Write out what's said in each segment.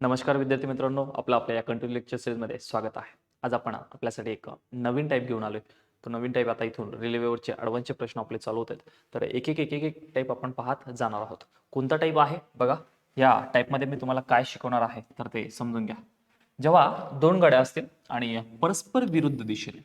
नमस्कार विद्यार्थी मित्रांनो आपलं आपल्या या कंटिन्यू लेक्चर सिरीजमध्ये स्वागत आहे. आज आपण आपल्यासाठी एक नवीन टाईप घेऊन आलोय. तो नवीन टाईप आता इथून रेल्वेवरचे अडवांचे प्रश्न आपले चालू होत आहेत. तर एक एक एक एक एक टाईप आपण पाहत जाणार आहोत. कोणता टाईप आहे? बघा या टाईपमध्ये मी तुम्हाला काय शिकवणार आहे तर ते समजून घ्या. जेव्हा दोन गाड्या असतील आणि परस्पर विरुद्ध दिशेने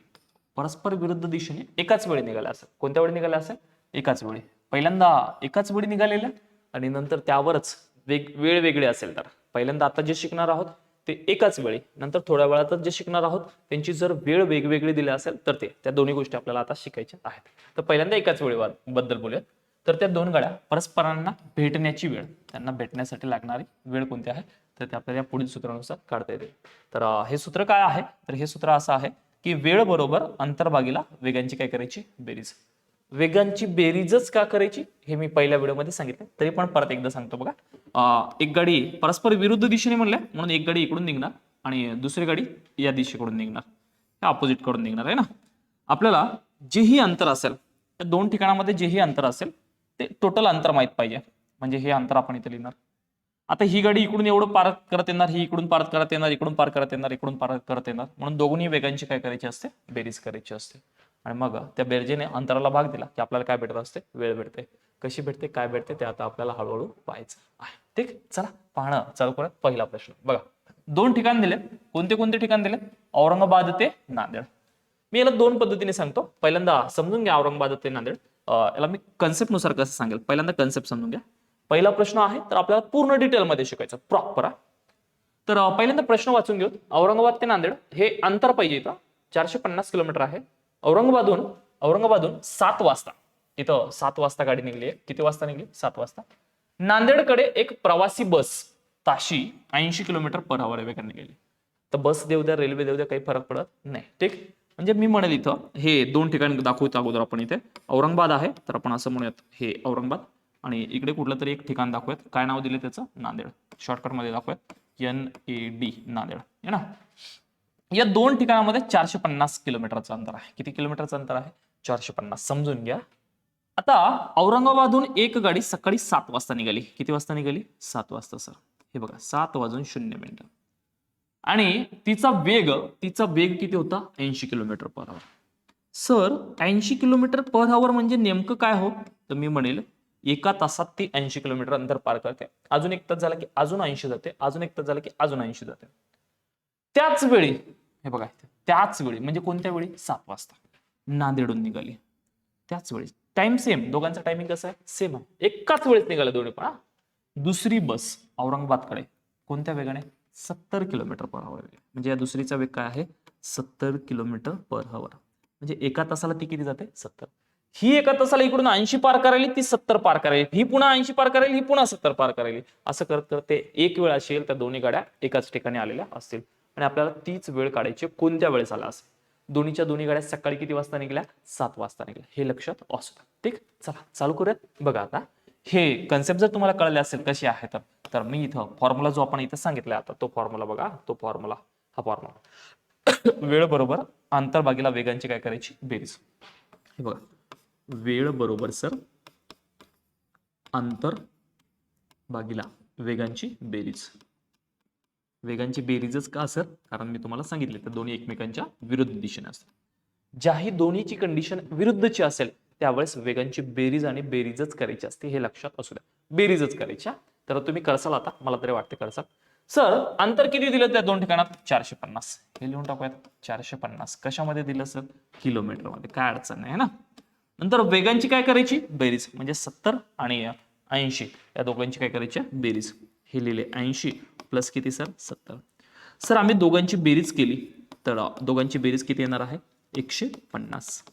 परस्पर विरुद्ध दिशेने एकाच वेळी निघाल्या असेल. कोणत्या वेळी निघाल्या असेल? एकाच वेळी. पहिल्यांदा एकाच वेळी निघालेल्या आणि नंतर त्यावरच वेग वेळ वेगळे असेल तर. पहिल्यांदा आता जे शिकणार आहोत ते एकाच वेळी. नंतर थोड्या वेळातच जे शिकणार आहोत त्यांची जर वेळ वेगवेगळी दिली असेल तर ते त्या दोन्ही गोष्टी आपल्याला आता शिकायच्या आहेत. तर पहिल्यांदा एकाच वेळी बद्दल बोलूया तर त्या दोन गाड्या परस्परांना भेटण्याची वेळ त्यांना भेटण्यासाठी लागणारी वेळ कोणती आहे? तर ते आपल्याला या पुढील सूत्रानुसार काढता येते तर हे सूत्र काय आहे? तर हे सूत्र असं आहे की वेळ बरोबर अंतर्भागीला वेगांची काय करायची? बेरीज. वेगांची बेरीजच का करायची हे मी पहिल्या व्हिडिओमध्ये सांगितलं. तरी पण परत एकदा सांगतो बघा. एक गाडी परस्पर विरुद्ध दिशेने म्हणल्या म्हणून एक गाडी इकडून निघणार आणि दुसरी गाडी या दिशेकडून निघणार. हे ऑपोजिटकडून निघणार आहे ना? आपल्याला जेही अंतर असेल त्या दोन ठिकाणामध्ये जेही अंतर असेल ते टोटल अंतर माहीत पाहिजे. म्हणजे हे अंतर आपण इथे लिहिणार. आता ही गाडी इकडून एवढं पार करत येणार ही इकडून पार करत येणार इकडून पार करत येणार इकडून पार करत येणार. म्हणून दोन्ही वेगांची काय करायची असते? बेरीज करायची असते. आणि मग त्या बेरजेने अंतराला भाग दिला की आपल्याला काय भेटत असते? वेळ भेटते. कशी भेटते? काय भेटते? ते आता आपल्याला हळूहळू पाहायचं आहे. ठीक? चला पाहणं चालू करूयात. पहिला प्रश्न. बघा. दोन ठिकाण दिले. कोणते कोणते ठिकाण दिले? औरंगाबाद ते नांदेड. मी याला दोन पद्धतीने सांगतो. पहिल्यांदा समजून घ्या औरंगाबाद ते नांदेड. याला मी कन्सेप्टनुसार कसं सांगेल? पहिल्यांदा कन्सेप्ट समजून घ्या. पहिला प्रश्न आहे तर आपल्याला पूर्ण डिटेलमध्ये शिकायचं प्रॉपर तर पहिल्यांदा प्रश्न वाचून घेऊ औरंगाबाद ते नांदेड हे अंतर पाहिजे इथं. चारशे पन्नास किलोमीटर आहे. औरंगाबादहून औरंगाबादहून सात वाजता. इथं सात वाजता गाडी निघली आहे. किती वाजता निघली? सात वाजता. नांदेडकडे एक प्रवासी बस ताशी ऐंशी किलोमीटर पर आवर वेगाने गेली तर बस देऊ द्या रेल्वे देऊ द्या काही फरक पडत नाही. ठीक? म्हणजे मी म्हणेल इथं हे दोन ठिकाणी दाखवतो अगोदर आपण इथे. औरंगाबाद आहे तर आपण असं म्हणूयात हे औरंगाबाद. आणि इकडे कुठलं तरी एक ठिकाण दाखवूयात. काय नाव दिले त्याचं? नांदेड. शॉर्टकटमध्ये दाखवूयात. N A D Nanded. आहे ना? या दोन ठिकाणामध्ये चारशे पन्नास किलोमीटरचं अंतर आहे. किती किलोमीटरचं अंतर आहे? चारशे पन्नास समजून घ्या. आता औरंगाबादहून एक गाडी सकाळी सात वाजता निघाली. किती वाजता निघाली? सात वाजता सर हे बघा सात वाजून शून्य मिनिटं. आणि तिचा वेग तिचा वेग किती होता? ऐंशी किलोमीटर पर आवर सर ऐंशी किलोमीटर पर आवर म्हणजे नेमकं काय हो? तर मी म्हणेल एका तासात ती ऐंशी किलोमीटर अंतर पार करते. अजून एक तास झाला की अजून ऐंशी जाते. अजून एक तास झाला की अजून ऐंशी जाते. त्याच वेळी हे बघा त्याच वेळी म्हणजे कोणत्या वेळी? सात वाजता. नांदेडून निघाली. त्याच वेळी. टाइम सेम दोघांचा टायमिंग कसं आहे? सेम आहे. एकाच वेळेस निघाला दोन्ही पण दुसरी बस औरंगाबादकडे. कोणत्या वेगाने? सत्तर किलोमीटर पर आवर म्हणजे या दुसरीचा वेग काय आहे? सत्तर किलोमीटर पर आवर म्हणजे एका तासाला ती किती जाते? सत्तर. ही एका तासाला इकडून ऐंशी पार करायली ती सत्तर पार करायली. ही पुन्हा ऐंशी पार करायली ही पुन्हा सत्तर पार करायली. असं करत करते ते एक वेळ असेल त्या दोन्ही गाड्या एकाच ठिकाणी आलेल्या असतील. आणि आपल्याला तीच वेळ काढायची कोणत्या वेळेस आला असेल. दोन्हीच्या दोन्ही गाड्या सकाळी किती वाजता निघल्या? सात वाजता निघल्या. हे लक्षात असू द्या. ठीक? चला चालू करूयात. बघा आता. हे कन्सेप्ट जर तुम्हाला कळले असेल कशी आहे तर तर मी इथं फॉर्म्युला जो आपण इथं सांगितला आता तो फॉर्म्युला बघा. तो फॉर्म्युला हा फॉर्म्युला वेळ बरोबर अंतर्भागीला वेगांची काय करायची? बेरीज. हे बघा. वेळ बरोबर सर अंतर भागीला वेगांची बेरीज. वेगांची बेरीजच का सर कारण मी तुम्हाला सांगितले तर दोन्ही एकमेकांच्या विरुद्ध दिशेने असतात. ज्याही दोन्हीची कंडिशन विरुद्धची असेल त्यावेळेस वेगांची बेरीज आणि बेरीजच करायची असते हे लक्षात असू द्या. बेरीजच करायची तर तुम्ही करसाल आता मला तरी वाटते करसाल. सर अंतर किती दिलं त्या दोन ठिकाणात? चारशे पन्नास. हे लिहून टाकूयात. चारशे पन्नास. कशामध्ये दिलं सर? किलोमीटरमध्ये. काय अडचण नाही ना? नंतर वेगांची काय करायची? बेरीज. म्हणजे सत्तर आणि ऐंशी. या दोघांची काय करायची? बेरीज. हे लिहिले ऐंशी प्लस किती सर? सत्तर. सर आम्ही दोघांची बेरीज केली. तर दोघांची बेरीज किती येणार आहे? एकशे पन्नास.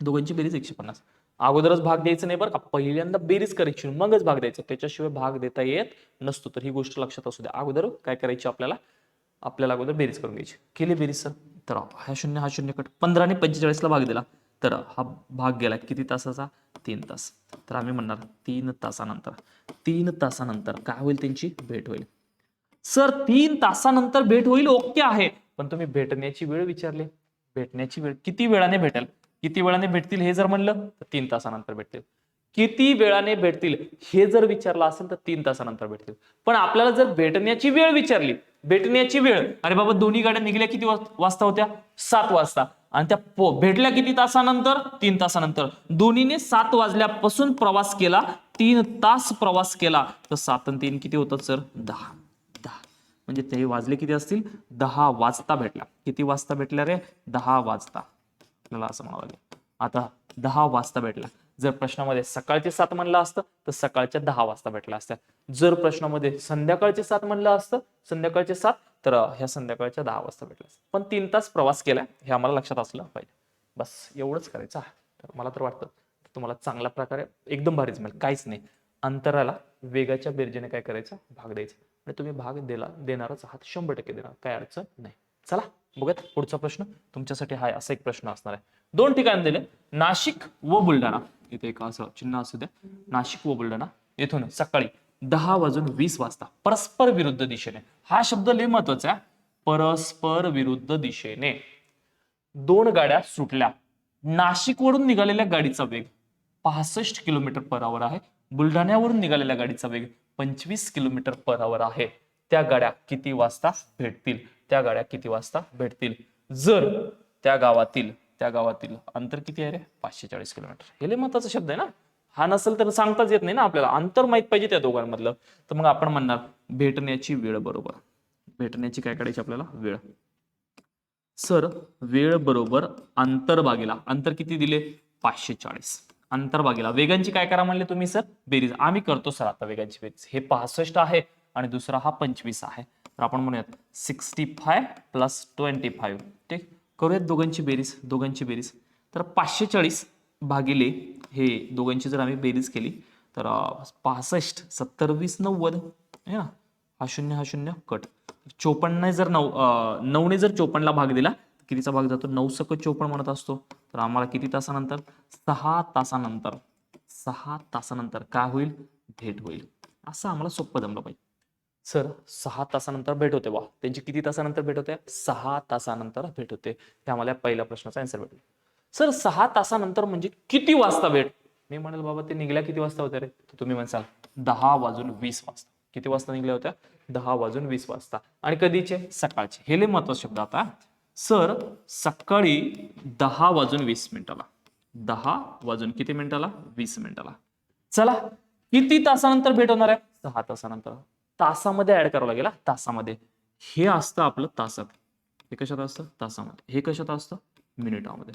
दोघांची बेरीज एकशे पन्नास. अगोदरच भाग द्यायचा नाही बरं का? पहिल्यांदा बेरीज करायची मगच भाग द्यायचा. त्याच्याशिवाय भाग देता येत नसतो. तर ही गोष्ट लक्षात असू द्या. अगोदर काय करायची आपल्याला? आपल्याला अगोदर बेरीज करून घ्यायची. केली बेरीज सर? तर हा शून्य हा शून्य कट. पंधरा आणि पंचेचाळीसला भाग दिला. तर हा भाग गेला किती तासाचा? तीन तास. तर आम्ही म्हणणार तीन तासानंतर. तीन तासानंतर काय होईल त्यांची? भेट होईल. सर तीन तासानंतर भेट होईल ओके आहे. पण तुम्ही भेटण्याची वेळ विचारली. भेटण्याची वेळ किती वेळाने भेटेल? किती वेळाने भेटतील हे जर म्हणलं तर तीन तासानंतर भेटतील. किती वेळाने भेटतील हे जर विचारलं असेल तर तीन तासानंतर भेटतील. पण आपल्याला जर भेटण्याची वेळ विचारली भेटण्याची वेळ अरे बाबा दोन्ही गाड्या निघल्या किती वाजता होत्या? सात वाजता. आणि त्या पो- भेटल्या किती तासानंतर? तीन तासानंतर. दोन्हीने सात वाजल्यापासून प्रवास केला. तीन तास प्रवास केला. तर सात आणि तीन किती होतात सर? दहा. दहा. म्हणजे ते वाजले किती असतील? दहा वाजता भेटला. किती वाजता भेटल्या रे? दहा वाजता. आपल्याला असं म्हणावं लागेल. आता दहा वाजता भेटला. जर प्रश्नामध्ये सकाळचे सात म्हणलं असतं तर सकाळच्या दहा वाजता भेटला असत्या. जर प्रश्नामध्ये संध्याकाळचे सात म्हणलं असतं संध्याकाळचे सात तर ह्या संध्याकाळच्या दहा वाजता भेटला असतं. पण तीन तास प्रवास केलाय हे आम्हाला लक्षात असलं पाहिजे. बस एवढंच करायचं आहे. तर मला तर वाटतं तुम्हाला चांगल्या प्रकारे एकदम भारीच मिळेल. काहीच नाही. अंतराला वेगाच्या बेरजेने काय करायचं? भाग द्यायचा. आणि तुम्ही भाग दिला देणारच आहात. शंभर टक्के देणार. काय अडचण नाही. चला बघत पुढचा प्रश्न. तुमच्यासाठी हा असा एक प्रश्न असणार आहे. दोन ठिकाण दिले. नाशिक व बुलढाणा. इथे एक असं चिन्ह असू द्या नाशिक व बुलढाणा येथून सकाळी दहा वाजून वीस वाजता परस्पर विरुद्ध दिशेने. हा शब्द लय महत्त्वाचा आहे. परस्पर विरुद्ध दिशेने. दोन गाड्या सुटल्या. नाशिकवरून निघालेल्या गाडीचा वेग पासष्ट किलोमीटर पर आवर आहे. बुलढाण्यावरून निघालेल्या गाडीचा वेग पंचवीस किलोमीटर पर आवर आहे. त्या गाड्या किती वाजता भेटतील? त्या गाड्या किती वाजता भेटतील? जर त्या गावातील त्या गावातील अंतर किती आहे रे? पाचशे चाळीस किलोमीटर. हे लय महत्त्वाचा शब्द आहे ना? हा नसेल तर सांगताच येत नाही ना आपल्याला. अंतर माहीत पाहिजे त्या दोघांमधलं. तर मग आपण म्हणणार भेटण्याची वेळ बरोबर. भेटण्याची काय काढायची आपल्याला? वेळ. सर वेळ बरोबर अंतर्भागेला अंतर किती दिले? पाचशे चाळीस अंतरभागेला वेगांची काय करा म्हणले तुम्ही सर? बेरीज. आम्ही करतो सर आता वेगांची बेरीज. हे पासष्ट आहे आणि दुसरा हा पंचवीस आहे. तर आपण म्हणूयात sixty five plus twenty five ठीक? करूयात दोघांची बेरीज दोघांची बेरीज. तर पाचशे चाळीस भागिले हे दोघांची जर आम्ही बेरीज केली तर पासष्ट सत्तर वीस नव्वद आहे ना हा शून्य हा शून्य कट. चोपन्न जर नऊ नऊने जर चोपन्नला भाग दिला कितीचा भाग जातो? नऊ सक चोपन्न म्हणत असतो. तर आम्हाला किती तासानंतर? सहा तासानंतर. सहा तासानंतर. काय होईल? भेट होईल. असं आम्हाला सोपं जमलं पाहिजे. सर सहा तासानंतर भेट होते वा त्यांची किती तासानंतर भेट होते? सहा तासानंतर भेट होते. हे आम्हाला पहिल्या प्रश्नाचा आन्सर भेटेल. सर सहा तासानंतर म्हणजे किती वाजता भेट? मी म्हणेल बाबा ते निघल्या किती वाजता होत्या रे? तुम्ही म्हणसाल दहा वाजून वीस वाजता. किती वाजता निघल्या होत्या? दहा वाजून वीस वाजता. आणि कधीचे? सकाळचे. हे लय महत्त्वाचे शब्द आता. सर सकाळी दहा वाजून वीस मिनिटाला. दहा वाजून किती मिनिटाला? वीस मिनिटाला. चला किती तासानंतर भेट होणार आहे? सहा तासानंतर. तासामध्ये ऍड करावं लागेल तासामध्ये. हे असतं आपलं तासात. हे कशात असतं? तासामध्ये. हे कशात असतं? मिनिटामध्ये.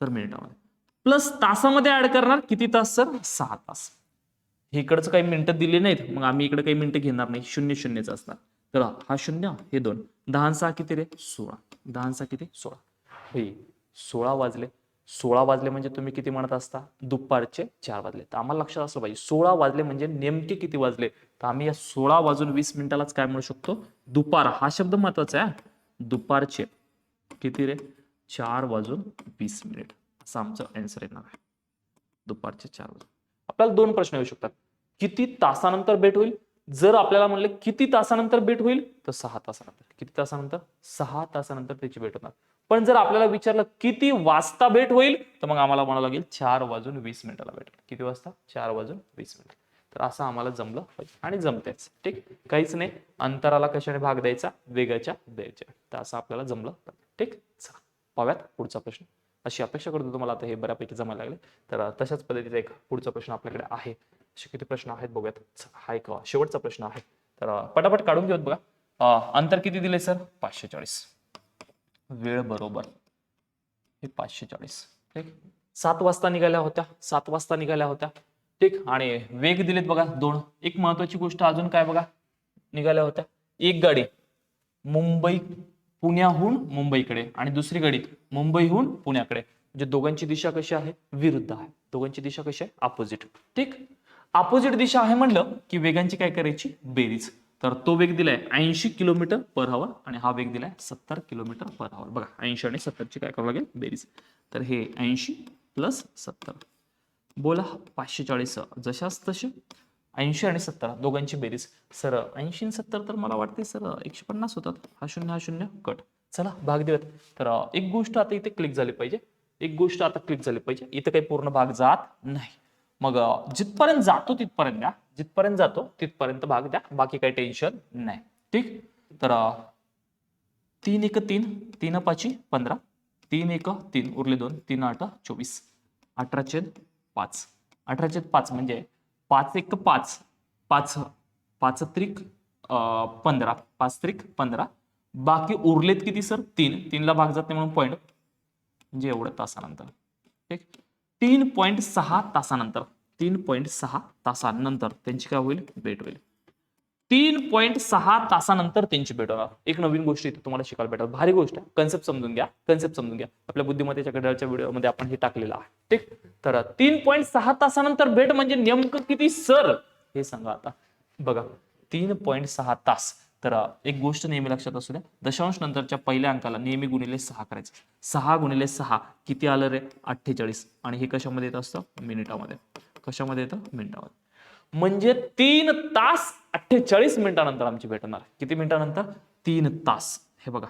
तर मिनिटामध्ये. प्लस तासामध्ये ऍड करणार किती तास सर? सहा तास. हे इकडचं काही मिनिटं दिले नाहीत मग आम्ही इकडे काही मिनिटं घेणार नाही. शून्य शून्यच असणार. तर हा शून्य हे दोन. दहा सहा किती रे? सोळा. दहा सहा किती? सोळा. हे सोळा वाजले. सोळा वाजले म्हणजे तुम्ही किती म्हणत असता? दुपारचे चार वाजले. तर आम्हाला लक्षात असलं पाहिजे. सोळा वाजले म्हणजे नेमके किती वाजले? तर आम्ही या सोळा वाजून वीस मिनिटालाच काय म्हणू शकतो? दुपार. हा शब्द महत्त्वाचा आहे दुपारचे. किती रे? चार वाजून वीस मिनिट. असं आमचं आन्सर येणार आहे. दुपारचे चार वाजून. आपल्याला दोन प्रश्न येऊ शकतात. किती तासानंतर भेट होईल? जर आपल्याला म्हणले किती तासानंतर भेट होईल तर सहा तासानंतर. किती तासानंतर? सहा तासानंतर त्याची भेट होणार. पण जर आपल्याला विचारलं किती वाजता भेट होईल तर मग आम्हाला म्हणावं लागेल चार वाजून वीस मिनिटाला भेट किती वाजता? चार वाजून वीस मिनिट. तर असं आम्हाला जमलं पाहिजे आणि जमतेच. ठीक? काहीच नाही. अंतराला कशाने भाग द्यायचा? वेगाच्या द्यायच्या तर असं आपल्याला जमलं. पाहिजे ठीक? चला पाहूयात पुढचा प्रश्न. अशी अपेक्षा करतो तुम्हाला. आता हे बऱ्यापैकी जमायला लागले. तर तशाच पद्धतीचा एक पुढचा प्रश्न आपल्याकडे आहे. असे किती प्रश्न आहेत बघूयात. हा एक शेवटचा प्रश्न आहे. तर पटापट काढून घेऊत बघा. अंतर किती दिले सर? पाचशे चाळीस. वेळ बरोबर. हे पाचशे चाळीस. ठीक? सात वाजता निघाल्या होत्या. सात वाजता निघाल्या होत्या. ठीक. आणि वेग दिलेत बघा दोन. एक महत्वाची गोष्ट अजून काय बघा? निघाल्या होत्या. एक गाडी मुंबई पुण्याहून मुंबईकडे आणि दुसरी गाडी मुंबईहून पुण्याकडे. म्हणजे दोघांची दिशा कशी आहे? विरुद्ध आहे. दोघांची दिशा कशी आहे? अपोजिट ठीक. अपोजिट दिशा आहे म्हणलं की वेगांची काय करायची? बेरीज. तर तो वेग दिलाय ऐंशी किलोमीटर पर हवर आणि हा वेग दिलाय सत्तर किलोमीटर पर हवर बघा ऐंशी आणि सत्तरची काय करावं लागेल? बेरीज. तर हे ऐंशी प्लस सत्तर. बोला पाचशे चाळीस जशाच तसे. ऐंशी आणि सत्तर दोघांची बेरीज. सर ऐंशी आणि सत्तर तर मला वाटते सर एकशे पन्नास होतात. हा शून्य हा शून्य कट. चला भाग देऊयात. तर एक गोष्ट आता इथे क्लिक झाली पाहिजे. एक गोष्ट आता क्लिक झाली पाहिजे. इथं काही पूर्ण भाग जात नाही. मग जिथपर्यंत जातो तिथपर्यंत द्या. जिथपर्यंत जातो तिथपर्यंत भाग द्या. बाकी काही टेन्शन नाही. ठीक? तर तीन एक तीन तीन पाची पंधरा. तीन एक तीन उरले दोन तीन आठ चोवीस. अठरा छेद पाच. अठरा पाच म्हणजे पाच एक पाच. पाच पाच त्रिक अं, पंधरा. पाच त्रिक पंधरा. बाकी उरलेत किती सर? तीन. तीनला भाग जात नाही म्हणून पॉईंट म्हणजे एवढं तासानंतर. ठीक? तीन पॉईंट सहा तासानंतर. तीन पॉईंट सहा तासानंतर. त्यांची काय होईल? भेट होईल. तीन पॉईंट सहा तासानंतर त्यांची भेट होणार. एक नवीन गोष्ट इथे तुम्हाला शिकायला भेटतात भारी गोष्ट आहे. कन्सेप्ट समजून घ्या. कन्सेप्ट समजून घ्या. आपल्या बुद्धिमत्तेच्या घड्याळच्या व्हिडिओमध्ये आपण हे टाकलेलं आहे. ठीक? तर तीन पॉईंट सहा तासानंतर भेट म्हणजे नेमकं किती सर? हे सांगा आता. बघा तीन पॉईंट सहा तास. तर एक गोष्ट नेहमी लक्षात असू द्या. दशांश नंतरच्या पहिल्या अंकाला नेहमी गुणिले सहा करायचं. सहा गुणिले सहा किती आलं रे? अठ्ठेचाळीस. आणि हे कशामध्ये येत असतं? मिनिटामध्ये. कशामध्ये येतं? मिनिटामध्ये. म्हणजे तीन तास अठ्ठेचाळीस मिनिटानंतर आमची भेट होणार. किती मिनिटानंतर? तीन तास. हे बघा.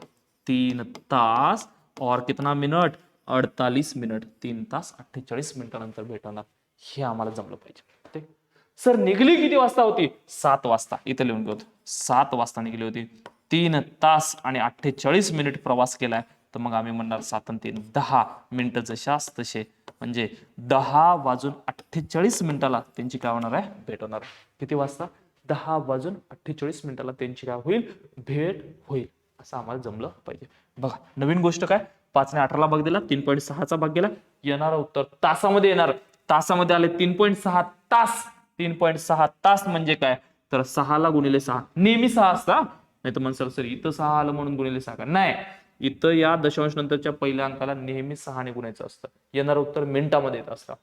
तीन तास और कितना मिनिट अडतालीस मिनिट तीन तास अठ्ठेचाळीस मिनिटानंतर भेट होणार. हे आम्हाला जमलं पाहिजे. ते सर निघली किती वाजता होती? सात वाजता. इथं लिहून घेऊ. सात वाजता निघली होती. तीन तास आणि अठ्ठेचाळीस मिनिट प्रवास केलाय. तर मग आम्ही म्हणणार सात आणि तीन. दहा मिनिटं जशास तसे म्हणजे दहा वाजून अठ्ठेचाळीस मिनिटाला त्यांची काय होणार आहे भेट होणार. किती वाजता? दहा वाजून अठ्ठेचाळीस मिनिटाला त्यांची काय होईल भेट होईल असं आम्हाला जमलं पाहिजे. बघा नवीन गोष्ट काय? पाच ने अठराला भाग दिला तीन पॉईंट सहाचा भाग गेला. येणार उत्तर तासामध्ये येणार. तासामध्ये आले तीन पॉईंट सहा तास. तीन पॉईंट सहा तास म्हणजे काय? तर सहाला गुणिले सहा. नेहमी सहा असता. नाही तर सर सर इथं सहा आलं म्हणून गुणिले सहा का? नाही. इथं या दशांश नंतरच्या पहिल्या अंकाला नेहमी सहाने गुणायचं असतं. येणार उत्तर मिनिटामध्ये येत असतं.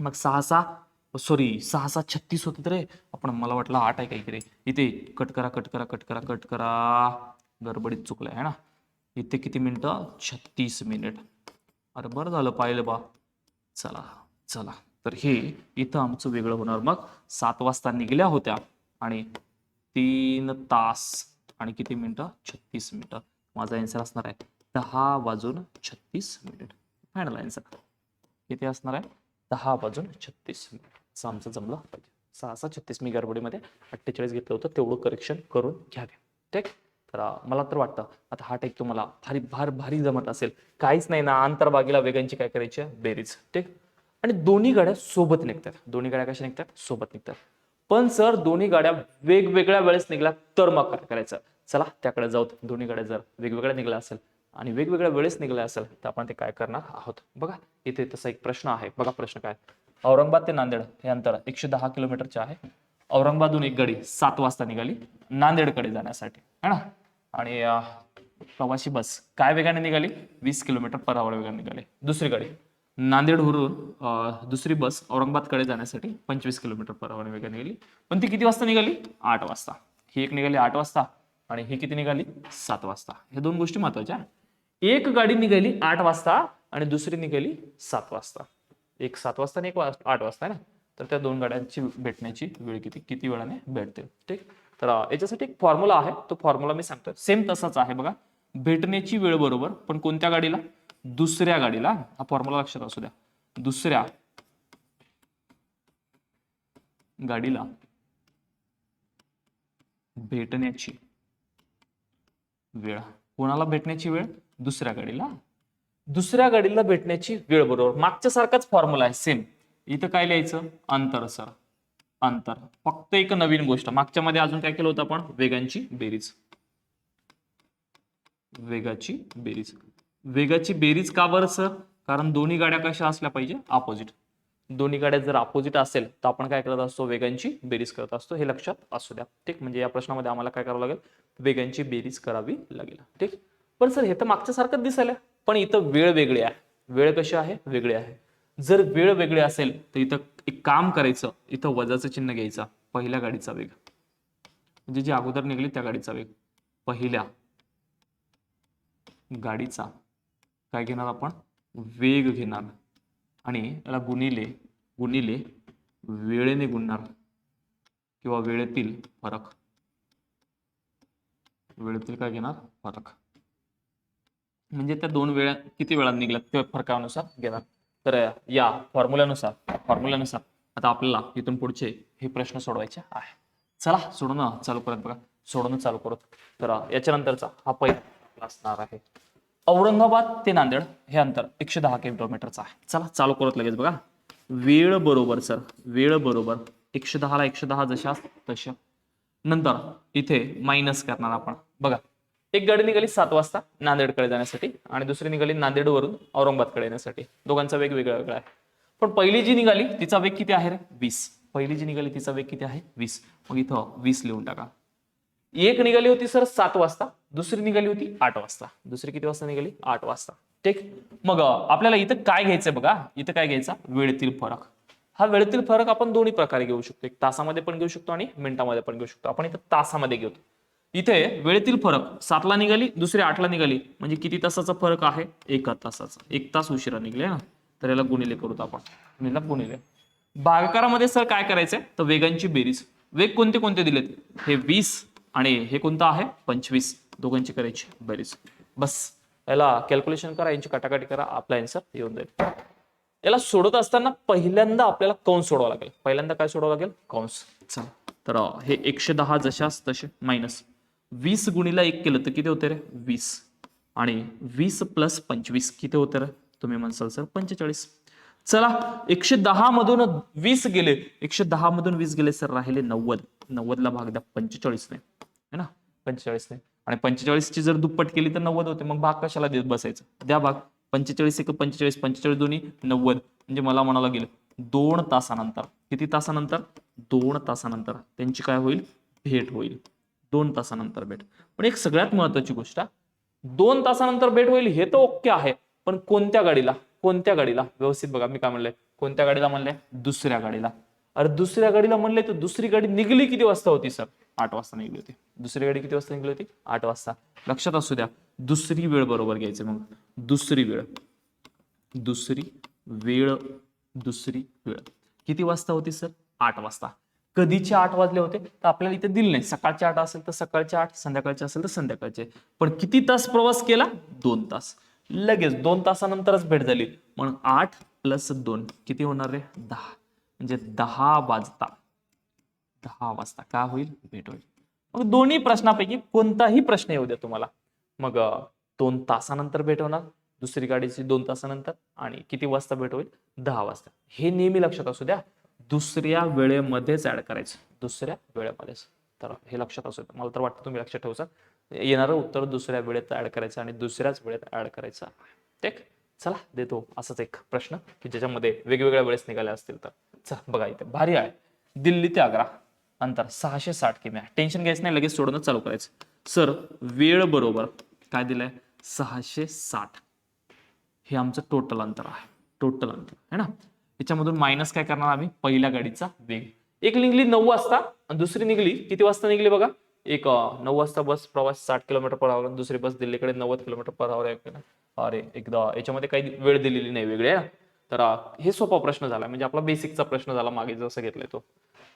मग सहा सहा सॉरी सहा सहा छत्तीस होतात रे. आपण मला वाटलं आठ आहे काहीतरी. इथे कट करा कट करा कट करा कट करा. गडबडीत चुकलं आहे ना? इथे किती मिनटं? छत्तीस मिनिट. अरे बरं झालं पाहिलं बा. चला चला. तर हे इथं आमचं वेगळं होणार. मग सात वाजता निघल्या होत्या आणि तीन तास आणि किती मिनिटं? छत्तीस मिनटं. माझा आन्सर असणार आहे दहा वाजून छत्तीस मिनिट. फायनल आन्सर किती असणार आहे? दहा वाजून छत्तीस असं आमचं जमलं पाहिजे. सहा सहा छत्तीस. मी गडबडीमध्ये अठ्ठेचाळीस घेतलं होतं. तेवढं करेक्शन करून घ्यावे ठीक? तर मला तर वाटतं आता हा टाईप तुम्हाला भारी भार भारी जमत असेल. काहीच नाही ना आंतरबागेला वेगांची काय करायची? आहे? बेरीज. ठीक? आणि दोन्ही गाड्या सोबत निघतात. दोन्ही गाड्या कशा निघतात? सोबत निघतात. पण सर दोन्ही गाड्या वेगवेगळ्या वेळेस निघल्या तर मग काय करायचं? चला त्याकडे जाऊ दोन्ही गाड्या जर वेगवेगळ्या निघल्या असेल आणि वेगवेगळ्या वेळेस निघाले असेल तर आपण ते काय करणार आहोत? बघा इथे तसा एक प्रश्न आहे. बघा प्रश्न काय? औरंगाबाद ते नांदेड हे अंतर एकशे दहा किलोमीटरचे आहे. औरंगाबादहून एक गाडी सात वाजता निघाली नांदेडकडे जाण्यासाठी है ना? आणि प्रवासी बस काय वेगाने निघाली? वीस किलोमीटर पर आवर वेगाने निघाली. दुसरी गाडी नांदेडवरून दुसरी बस औरंगाबादकडे जाण्यासाठी पंचवीस किलोमीटर पर आवर वेगाने निघाली. पण ती किती वाजता निघाली? आठ वाजता. ही एक निघाली आठ वाजता आणि ही किती निघाली? सात वाजता. हे दोन गोष्टी महत्त्वाच्या एक गाडी निघाली आठ वाजता आणि दुसरी निघाली सात वाजता. एक सात वाजता आणि एक आठ वाजता ना? तर त्या दोन गाड्यांची भेटण्याची वेळ किती किती वेळाने भेटते? ठीक? तर याच्यासाठी एक फॉर्म्युला आहे. तो फॉर्म्युला मी सांगतोय. सेम तसाच आहे बघा. भेटण्याची वेळ बरोबर पण कोणत्या गाडीला? दुसऱ्या गाडीला. हा फॉर्म्युला लक्षात असू द्या. दुसऱ्या गाडीला भेटण्याची वेळ. कोणाला भेटण्याची वेळ? दुसऱ्या गाडीला. दुसऱ्या गाडीला भेटण्याची वेळ बरोबर. मागच्या सारखाच फॉर्म्युला आहे सेम इथं काय लिहायचं? अंतर सर अंतर. फक्त एक नवीन गोष्ट. मागच्या मध्ये अजून काय केलं होतं आपण? वेगांची बेरीज. वेगाची बेरीज. वेगाची बेरीज का बरं सर कारण दोन्ही गाड्या कशा असल्या पाहिजे? अपोजिट दोन्ही गाड्या जर अपोजिट असेल तर आपण काय करत असतो? वेगांची बेरीज करत असतो. हे लक्षात असू द्या. ठीक? म्हणजे या प्रश्नामध्ये आम्हाला काय करावं लागेल? वेगांची बेरीज करावी लागेल. ठीक? पण सर हे तर मागच्या सारखंच दिसायला. पण इथं वेळ वेगळी आहे. वेळ कशी आहे? वेगळी आहे. जर वेळ वेगळी असेल तर इथं एक काम करायचं. इथं वजाचं चिन्ह घ्यायचं. पहिल्या गाडीचा वेग. म्हणजे जी अगोदर निघली त्या गाडीचा वेग. पहिल्या गाडीचा काय घेणार आपण? वेग घेणार. आणि याला गुणिले गुणिले वेळेने गुणणार. किंवा वेळेतील फरक. वेळेतील काय घेणार? फरक. म्हणजे त्या दोन वेळा किती वेळा निघल्यात त्या फरकानुसार? घेणार तर या फॉर्म्युल्यानुसार फॉर्म्युल्यानुसार आता आपल्याला इथून पुढचे हे प्रश्न सोडवायचे आहे. चला सोडवणं चालू करत बघा. सोडवणं चालू करत तर याच्यानंतरचा हा पहिला असणार आहे. औरंगाबाद ते नांदेड हे अंतर एकशे दहा किलोमीटरचं आहे. चला चालू करत लगेच बघा. वेळ बरोबर सर. वेळ बरोबर. एकशे दहाला एकशे दहा जशा तशा नंतर इथे मायनस करणार आपण. बघा. एक गाडी निघाली सात वाजता नांदेडकडे जाण्यासाठी आणि दुसरी निघाली नांदेडवरून औरंगाबादकडे येण्यासाठी. दोघांचा वेग वेगळा वेगळा आहे. पण पहिली जी निघाली तिचा वेग किती आहे रे? वीस. पहिली जी निघाली तिचा वेग किती आहे? वीस. मग इथं वीस लिहून टाका. एक निघाली होती सर सात वाजता दुसरी निघाली होती आठ वाजता. दुसरी किती वाजता निघाली? आठ वाजता. ठीक? मग आपल्याला इथं काय घ्यायचंय बघा? इथं काय घ्यायचा? वेळेतील फरक. हा वेळेतील फरक आपण दोन्ही प्रकारे घेऊ शकतो. एक तासामध्ये पण घेऊ शकतो आणि मिनिटामध्ये पण घेऊ शकतो. आपण इथं तासामध्ये घेऊ. इथे वेळेतील फरक सातला निघाली दुसरी आठला निघाली म्हणजे किती तासाचा फरक आहे? एका तासाचा. एक तास उशिरा निघले ना तर याला गुणिले करूत आपण. याला गुणिले. भागाकारामध्ये सर काय करायचंय तर वेगांची बेरीज. वेग कोणते कोणते दिलेत? हे वीस आणि हे कोणतं आहे? पंचवीस. दोघांची करायची बेरीज. बस. याला कॅल्क्युलेशन करा यांची कटाकटी करा आपला आन्सर येऊन जाईल. याला सोडत असताना पहिल्यांदा आपल्याला कंस सोडावा लागेल. पहिल्यांदा काय सोडावं लागेल? कंस चला. तर हे एकशे दहा जशास तसे मायनस वीस गुणीला एक केलं तर किती होते रे? वीस. आणि वीस प्लस पंचवीस किती होते रे? तुम्ही म्हणसाल सर पंचेचाळीस. चला एकशे दहा मधून वीस गेले. एकशे दहा मधून वीस गेले सर राहिले नव्वद. नव्वदला भाग द्या पंचेचाळीसने. है ना? पंचेचाळीसने. आणि पंचेचाळीस ची जर दुप्पट केली तर नव्वद होते. मग भाग कशाला देत बसायचं? द्या भाग. पंचेचाळीस एक पंचेचाळीस पंचेचाळीस दोन्ही नव्वद. म्हणजे मला म्हणायला गेलं दोन तासानंतर. किती तासानंतर? दोन तासानंतर. त्यांची काय होईल? भेट होईल. दोन तासानंतर भेट. पण एक सगळ्यात महत्वाची गोष्ट दोन तासानंतर भेट होईल हे तर ओके आहे पण कोणत्या गाडीला? कोणत्या गाडीला? व्यवस्थित बघा मी काय म्हणलंय? कोणत्या गाडीला म्हणलंय? दुसऱ्या गाडीला. अरे दुसऱ्या गाडीला म्हणले तर दुसरी गाडी निघली किती वाजता होती सर? आठ वाजता निघली होती. दुसरी गाडी किती वाजता निघली होती? आठ वाजता. लक्षात असू द्या दुसरी वेळ बरोबर घ्यायचे मग. दुसरी वेळ. दुसरी वेळ दुसरी वेळ. किती वाजता होती सर? आठ वाजता. कधीचे आठ वाजले होते तर आपल्याला इथे दिले नाही. सकाळचे आठ असेल तर सकाळचे आठ संध्याकाळचे असेल तर संध्याकाळचे. पण किती तास प्रवास केला? दोन तास. लगेच दोन तासानंतरच भेट झाली. म्हणून आठ प्लस दोन किती होणार रे? दहा. म्हणजे दहा वाजता. दहा वाजता. काय होईल? भेट होईल. मग दोन्ही प्रश्नापैकी कोणताही प्रश्न येऊ द्या तुम्हाला. मग दोन तासानंतर भेट होणार दुसरी गाडीची दोन तासानंतर आणि किती वाजता भेट होईल? दहा वाजता. हे नेहमी लक्षात असू द्या. दुसऱ्या वेळेमध्येच ऍड करायचं. दुसऱ्या वेळेमध्येच. तर हे लक्षात असू मला तर वाटतं तुम्ही लक्षात ठेवसा येणारं उत्तर दुसऱ्या वेळेत ऍड करायचं आणि दुसऱ्याच वेळेत ऍड करायचं ठीक? चला देतो असाच एक प्रश्न की ज्याच्यामध्ये वेगवेगळ्या वेळेस निघाले असतील तर. चला बघा इथे. भारी आहे. दिल्ली ते आग्रा. अंतर सहाशे साठ किमी आहे. टेन्शन घ्यायचं नाही लगेच सोडूनच चालू करायचं. सर वेळ बरोबर काय दिलंय? सहाशे साठ. हे आमचं टोटल अंतर आहे. टोटल अंतर. है ना? याच्यामधून मायनस काय करणार आम्ही? पहिल्या गाडीचा वेग. एक निघली नऊ वाजता आणि दुसरी निघली किती वाजता निघली बघा? एक नऊ वाजता बस प्रवास साठ किलोमीटर पर आवर दुसरी बस दिल्लीकडे नव्वद किलोमीटर पर आवर आहे. अरे एकदा याच्यामध्ये काही वेळ दिलेली नाही वेगळी तर हे सोपा प्रश्न झाला. म्हणजे आपला बेसिकचा प्रश्न झाला मागे जसं घेतलाय तो.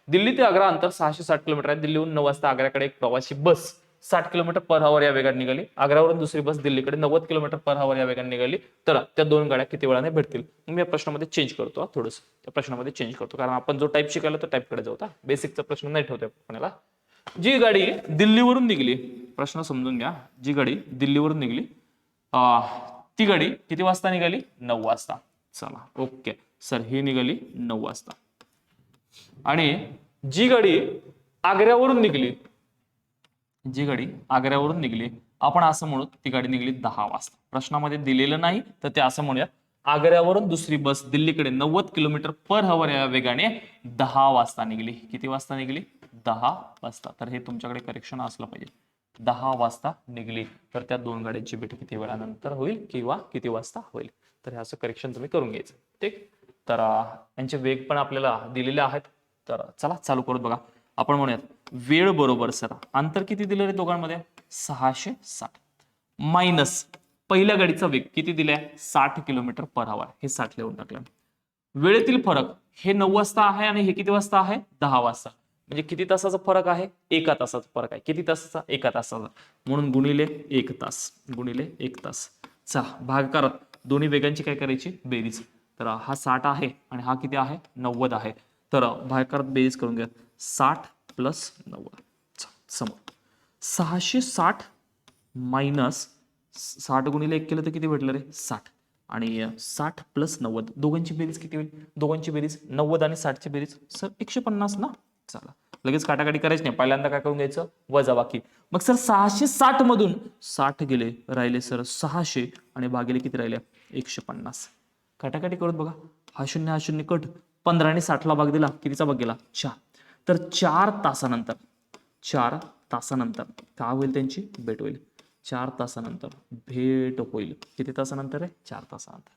दिल्ली ते आग्रा अंतर सहाशे साठ किलोमीटर आहे. दिल्लीहून नऊ वाजता आग्र्याकडे एक प्रवासी बस साठ किलोमीटर पर आवर या वेगाने निघाली. आग्रावरून दुसरी बस दिल्लीकडे नव्वद किलोमीटर पर आवर या वेगाने निघाली. तर त्या दोन गाड्या किती वेळाने भेटतील? मी या प्रश्नामध्ये चेंज करतो थोडस. त्या प्रश्नामध्ये चेंज करतो. कारण आपण जो टाईप शिकायला तो टाईपकडे जाऊ बेसिकचा प्रश्न नाही ठेवतोय कोणाला. जी गाडी दिल्लीवरून निघली प्रश्न समजून घ्या. जी गाडी दिल्लीवरून निघली ती गाडी किती वाजता निघाली? नऊ वाजता. चला ओके. सर ही निघाली नऊ वाजता. आणि जी गाडी आग्र्यावरून निघली जी गाडी आग्र्यावरून निघली आपण असं म्हणू ती गाडी निघली दहा वाजता. प्रश्नामध्ये दिलेलं नाही तर ते असं म्हणूयात आग्र्यावरून दुसरी बस दिल्लीकडे नव्वद किलोमीटर पर हवर या वेगाने दहा वाजता निघली. किती वाजता निघली? दहा वाजता. तर हे तुमच्याकडे करेक्शन असलं पाहिजे. दहा वाजता निघली. तर त्या दोन गाड्यांची भेट किती वेळानंतर होईल किंवा किती वाजता होईल? तर हे असं करेक्शन तुम्ही करून घ्यायचं. ठीक? तर यांचे वेग पण आपल्याला दिलेले आहेत. तर चला चालू करू बघा. आपण म्हणूयात वेळ बरोबर सर. अंतर किती दिलं रे दोघांमध्ये? सहाशे साठ. मायनस पहिल्या गाडीचा वेग किती दिलाय? साठ किलोमीटर पर आवर हे साठ लिहून टाकलं. वेळेतील फरक हे नऊ वाजता आहे आणि हे किती वाजता आहे? दहा वाजता. म्हणजे किती तासाचा फरक आहे? एका तासाचा फरक आहे. किती तासाचा? एका तासाचा. म्हणून गुणिले एक तास. गुणिले एक तास. चला भाग करत. दोन्ही वेगांची काय करायची? बेरीज. तर हा साठ आहे आणि हा किती आहे? नव्वद आहे. तर भागाकारात बेरीज करून घ्या साठ प्लस नव्वद. समोर. सहाशे साठ मायनस साठ गुणिले एक केलं तर किती भेटलं रे? साठ. आणि साठ प्लस नव्वद दोघांची बेरीज किती होईल? दोघांची बेरीज नव्वद आणि साठची बेरीज सर एकशे पन्नास ना? चला. लगेच काटाकाटी करायची नाही. पहिल्यांदा काय करून घ्यायचं? वजा बाकी. मग सर सहाशे साठ मधून साठ गेले राहिले सर सहाशे आणि भागिले किती राहिले? एकशे पन्नास. काटाकाटी करत बघा. हा शून्य हा शून्य कट. पंधरा आणि साठला भाग दिला. कितीचा भाग गेला? चार. तर चार तासानंतर चार तासानंतर काय होईल त्यांची? भेट होईल. चार तासानंतर भेट होईल. किती तासानंतर आहे? चार तासानंतर.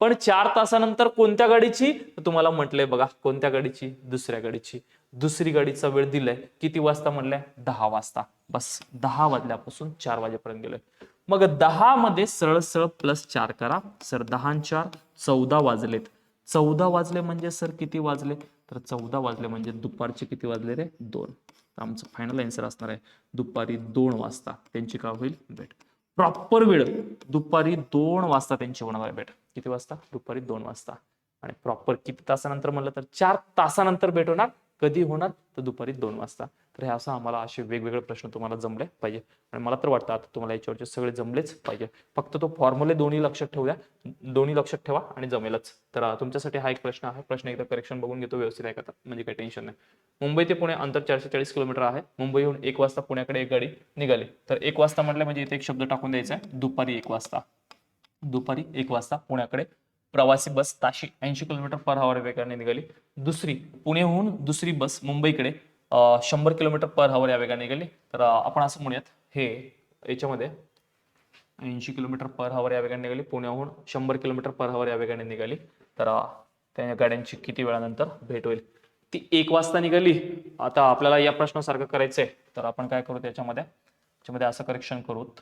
पण चार तासानंतर कोणत्या गाडीची? तुम्हाला म्हटलंय बघा कोणत्या गाडीची? दुसऱ्या गाडीची. दुसरी गाडीचा वेळ दिलाय. किती वाजता म्हटलंय दहा वाजता. बस दहा वाजल्यापासून चार वाजेपर्यंत गेलोय. मग दहा मध्ये सरळ सरळ प्लस चार करा. सर दहा चार चौदा वाजलेत. चौदा वाजले म्हणजे सर किती वाजले? तर चौदा वाजले म्हणजे दुपारचे किती वाजले रे? दोन. तर आमचं फायनल आन्सर असणार आहे दुपारी दोन वाजता त्यांची काय होईल? भेट. प्रॉपर वेळ. दुपारी दोन वाजता त्यांची होणार आहे भेट. किती वाजता? दुपारी दोन वाजता. आणि प्रॉपर किती तासानंतर म्हणलं तर चार तासानंतर भेट होणार. कधी होणार तर दुपारी दोन वाजता. तर हे असं आम्हाला असे वेगवेगळे प्रश्न तुम्हाला जमले पाहिजे. आणि मला तर वाटतं आता तुम्हाला याच्यावरचे सगळे जमलेच पाहिजे. फक्त तो फॉर्म्युले दोन्ही लक्षात ठेवूया. दोन्ही लक्षात ठेवा आणि जमेलच. तर तुमच्यासाठी हा एक प्रश्न आहे. प्रश्न एकदा करेक्शन बघून घेतो व्यवस्थित आहे का? म्हणजे काही टेन्शन नाही. मुंबई ते पुणे अंतर चारशे चाळीस किलोमीटर आहे. मुंबईहून एक वाजता पुण्याकडे एक गाडी निघाली. तर एक वाजता म्हटलं म्हणजे इथे एक शब्द टाकून द्यायचा आहे. दुपारी एक वाजता. दुपारी एक वाजता पुण्याकडे प्रवासी बस ताशी ऐंशी किलोमीटर पर हवर वेगाने निघाली. दुसरी पुण्याहून दुसरी बस मुंबईकडे शंभर किलोमीटर पर हवर या वेगाने निघाली. तर आपण असं म्हणूयात हे याच्यामध्ये ऐंशी किलोमीटर पर हवर या वेगाने निघाली. पुण्याहून शंभर किलोमीटर पर हवर या वेगाने निघाली. तर त्या गाड्यांची किती वेळानंतर भेट होईल? ती एक वाजता निघाली. आता आपल्याला या प्रश्नासारखं करायचंय. तर आपण काय करू त्याच्यामध्ये? त्याच्यामध्ये असं करेक्शन करूत.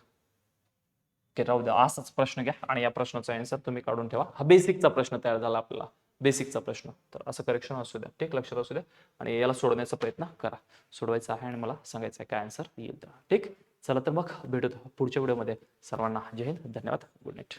की राहू द्या. असाच प्रश्न घ्या आणि या प्रश्नाचा आन्सर तुम्ही काढून ठेवा. हा बेसिकचा प्रश्न तयार झाला आपला. बेसिकचा प्रश्न. तर असं करेक्शन असू द्या. ठीक लक्षात असू द्या. आणि याला सोडवण्याचा प्रयत्न करा. सोडवायचा आहे आणि मला सांगायचं आहे काय आन्सर येईल तर. ठीक? चला तर मग भेटू पुढच्या व्हिडिओमध्ये. सर्वांना जय हिंद. धन्यवाद. Good night